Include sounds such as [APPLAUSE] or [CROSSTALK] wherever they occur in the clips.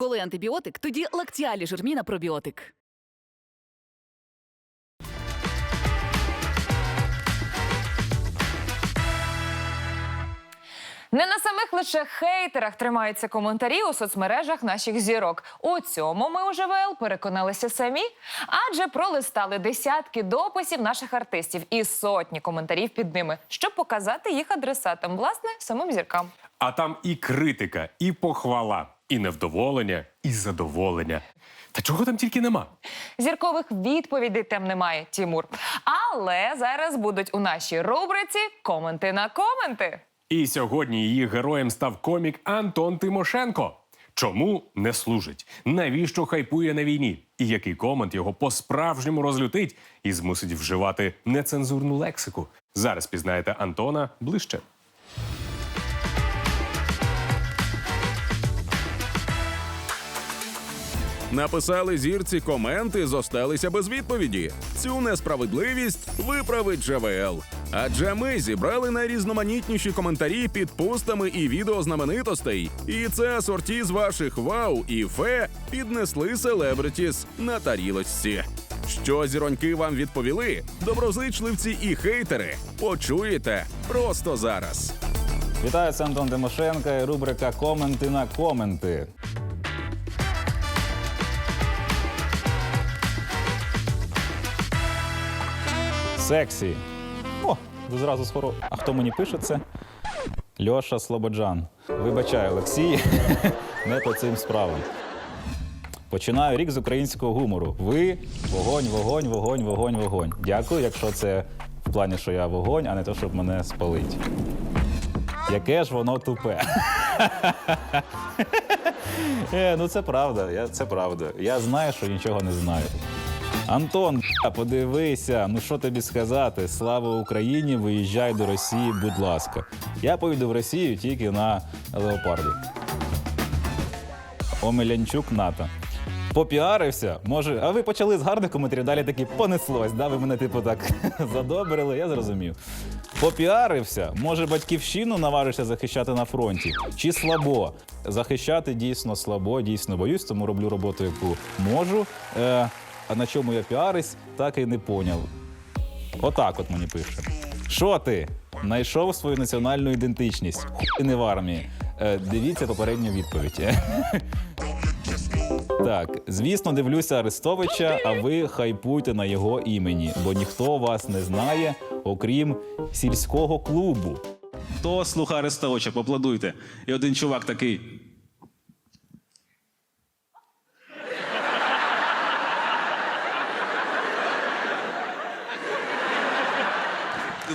Коли антибіотик, тоді лактіалі жирміна пробіотик. Не на самих лише хейтерах тримаються коментарі у соцмережах наших зірок. У цьому ми у ЖВЛ переконалися самі, адже пролистали десятки дописів наших артистів і сотні коментарів під ними, щоб показати їх адресатам, власне, самим зіркам. А там і критика, і похвала, і невдоволення, і задоволення. Та чого там тільки нема? Зіркових відповідей там немає, Тімур. Але зараз будуть у нашій рубриці коменти на коменти. І сьогодні її героєм став комік Антон Тимошенко. Чому не служить? Навіщо хайпує на війні? І який комент його по-справжньому розлютить і змусить вживати нецензурну лексику? Зараз пізнаєте Антона ближче. Написали зірці коменти, зосталися без відповіді. Цю несправедливість виправить ЖВЛ. Адже ми зібрали найрізноманітніші коментарі під постами і відео знаменитостей. І це асорті з ваших вау і фе піднесли селебритіс на тарілочці. Що зіроньки вам відповіли? Доброзичливці і хейтери. Почуєте просто зараз. Вітаю, це Антон Тимошенко і рубрика Коменти на коменти. Сексі. О, ви зразу скоро. А хто мені пише це? Льоша Слободжан. Вибачаю, Олексій, [LAUGHS] не по цим справам. Починаю рік з українського гумору. Ви вогонь, вогонь, вогонь, вогонь, вогонь. Дякую, якщо це в плані, що я вогонь, а не то, щоб мене спалить. Яке ж воно тупе. [LAUGHS] Е, ну це правда, я, це правда. Я знаю, що нічого не знаю. Антон, подивися, ну що тобі сказати? Слава Україні, виїжджай до Росії, будь ласка. Я поїду в Росію тільки на леопарді. Омелянчук НАТО. Попіарився, може, а ви почали з гарних коментарів, далі таки понеслось. Да? Ви мене, типу, так [LAUGHS] задобрили, я зрозумів. Попіарився, може, батьківщину наважишся захищати на фронті? Чи слабо? Захищати дійсно слабо, дійсно боюсь, тому роблю роботу, яку можу. Е, а на чому я піарись, так і не поняв. Отак от мені пише. Що ти? Знайшов свою національну ідентичність. Хуй не в армії. Е, дивіться попередню відповідь. [LAUGHS] Так, звісно, дивлюся Арестовича, а ви хайпуйте на його імені, бо ніхто вас не знає, окрім сільського клубу. Хто слухає Арестовича, поаплодуйте. І один чувак такий.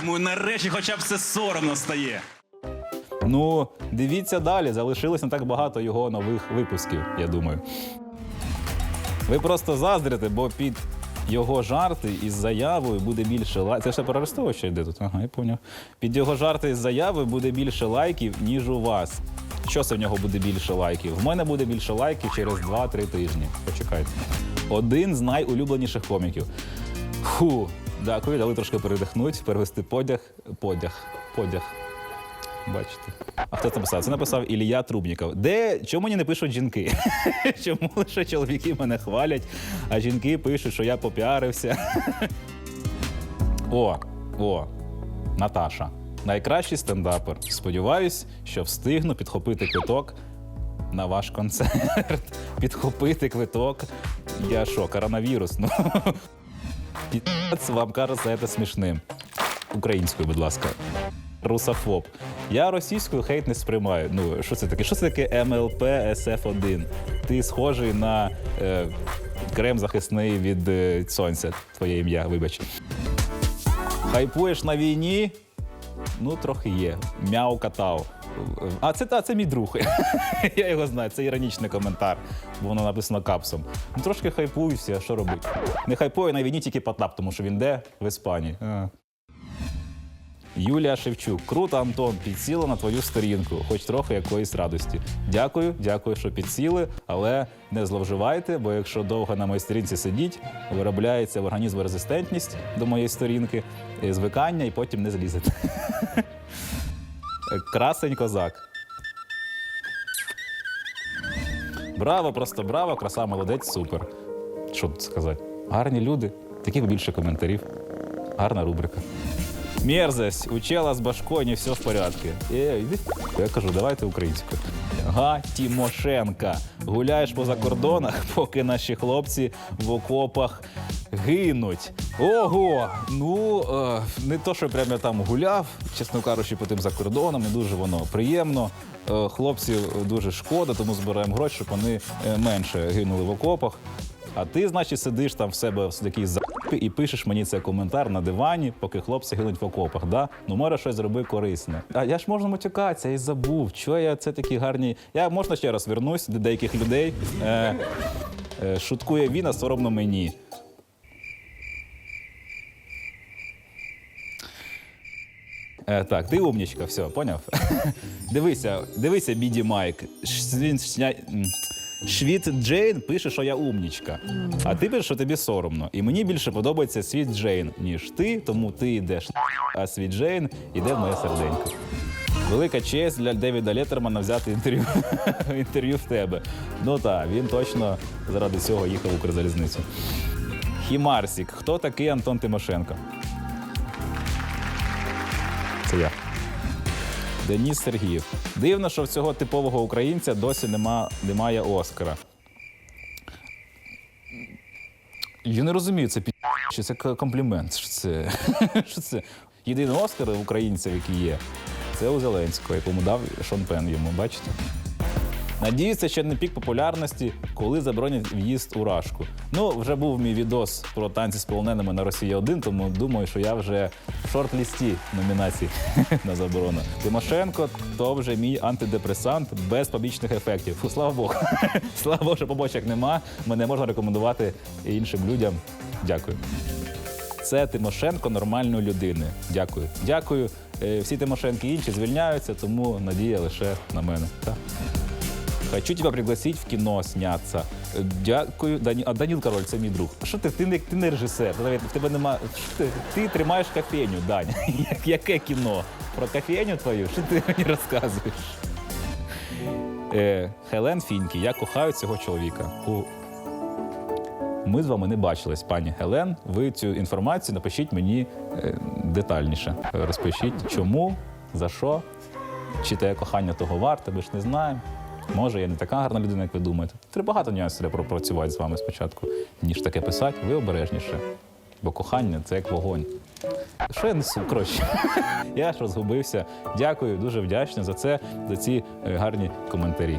Думаю, нарешті хоча б це соромно стає. Ну, дивіться далі, залишилось не так багато його нових випусків, я думаю. Ви просто заздрите, бо під його жарти із заявою буде більше лайків. Це ще про Арестовича йде тут. Ага, я поняв. Під його жарти із заявою буде більше лайків, ніж у вас. Що це в нього буде більше лайків? В мене буде більше лайків через 2-3 тижні. Почекайте. Один з найулюбленіших коміків. Фу, дякую, дали трошки передихнути, перевести подяг. Подяг. Подяг. Бачите. А хто це написав? Це написав Ілія Трубніков. Де чому мені не пишуть жінки? [LAUGHS] Чому лише чоловіки мене хвалять, а жінки пишуть, що я попіарився. [LAUGHS] О, о, Наташа. Найкращий стендапер. Сподіваюсь, що встигну підхопити квиток на ваш концерт. [LAUGHS] Підхопити квиток. Я що, коронавірус? Ну. Піц, вам кажеться це смішним. Українською, будь ласка. Русофоб. Я російською хейт не сприймаю. Ну, що це таке? Що це таке МЛП СФ1? Ти схожий на е, крем захисний від е, сонця. Твоє ім'я, вибач. Хайпуєш на війні? Ну, трохи є. Мяу катав. А це та це мій друг. [LAUGHS] Я його знаю, це іронічний коментар, бо воно написано капсом. Ну, трошки хайпуюся, що робити? Не хайпує на війні тільки Потап, тому що він де в Іспанії. А. Юлія Шевчук. Круто, Антон, підсіла на твою сторінку, хоч трохи якоїсь радості. Дякую, дякую, що підсіли, але не зловживайте, бо якщо довго на моїй сторінці сидіть, виробляється в організму резистентність до моєї сторінки, звикання, і потім не злізете. [LAUGHS] Красень козак. Браво, просто браво, краса, молодець, супер. Що тут сказати? Гарні люди, таких більше коментарів. Гарна рубрика. Мерзость, у чела з башконі, все в порядку. Е. Я кажу, давайте українською. Га Тімошенка. Гуляєш по закордонах, [LAUGHS] поки наші хлопці в окопах гинуть. Ого! Ну, е, не то, що прям я там гуляв, чесно кажучи, по тим закордонам, не дуже воно приємно. Е, Хлопців дуже шкода, тому збираємо гроші, щоб вони е, менше гинули в окопах. А ти, значить, сидиш там в себе в такій за**пі і пишеш мені цей коментар на дивані, поки хлопці гинуть в окопах. Да? Ну, може, щось зроби корисне. А я ж можна матюкатися, і забув. Чого я це такі гарні. Я можна ще раз вернусь до деяких людей. Е, е, шуткує він, а соромно мені. Е, так, ти умнічка, все, поняв? [LAUGHS] дивися, дивися, біді Майк. Він Швіт Джейн пише, що я умнічка. А ти пишеш, що тобі соромно. І мені більше подобається світ Джейн, ніж ти, тому ти йдеш, а світ Джейн іде в моє серденько. Велика честь для Девіда Леттермана взяти інтерв'ю, [LAUGHS] інтерв'ю в тебе. Ну так, він точно заради цього їхав в Укрзалізницю. Хімарсік. Хто такий Антон Тимошенко? Це я. Деніс Сергіїв. Дивно, що в цього типового українця досі нема, немає Оскара. Я не розумію, це пі... чи це комплімент. Що це? [LAUGHS] що це? Єдиний Оскар українців, який є, це у Зеленського, якому дав Шон Пен йому, бачите? Надіюсь, це ще не пік популярності, коли заборонять в'їзд у Рашку. Ну, вже був мій відос про танці з полоненими на Росії 1, тому думаю, що я вже в шорт-лісті номінацій [LAUGHS] на заборону. Тимошенко то вже мій антидепресант без побічних ефектів. Слава Богу. [LAUGHS] слава Богу, що побочок нема. Мене можна рекомендувати іншим людям. Дякую. Це Тимошенко нормальної людини. Дякую. Дякую. Е, Всі Тимошенки інші звільняються, тому надія лише на мене. Так. Хочу тебя пригласить в кіно сняться. Е, Дякую. Дані... А Даніл Король, це мій друг. А що ти? Ти не, ти не режисер. В тебе нема. Ти? ти тримаєш кофейню, Дань. [LAUGHS] Як- Яке кіно? Про кофейню твою? Що ти мені розказуєш? Е, Хелен Фінкі, я кохаю цього чоловіка. У... Ми з вами не бачились, пані Хелен. Ви цю інформацію напишіть мені е, детальніше. Розпишіть, чому, за що, чи те кохання того варте, ми ж не знаємо. Може, я не така гарна людина, як ви думаєте. Треба багато нюансів треба пропрацювати з вами спочатку, ніж таке писати. Ви обережніше. Бо кохання це як вогонь. Що я несу? Коротше, [LAUGHS] я ж розгубився. Дякую, дуже вдячний за це, за ці е, гарні коментарі.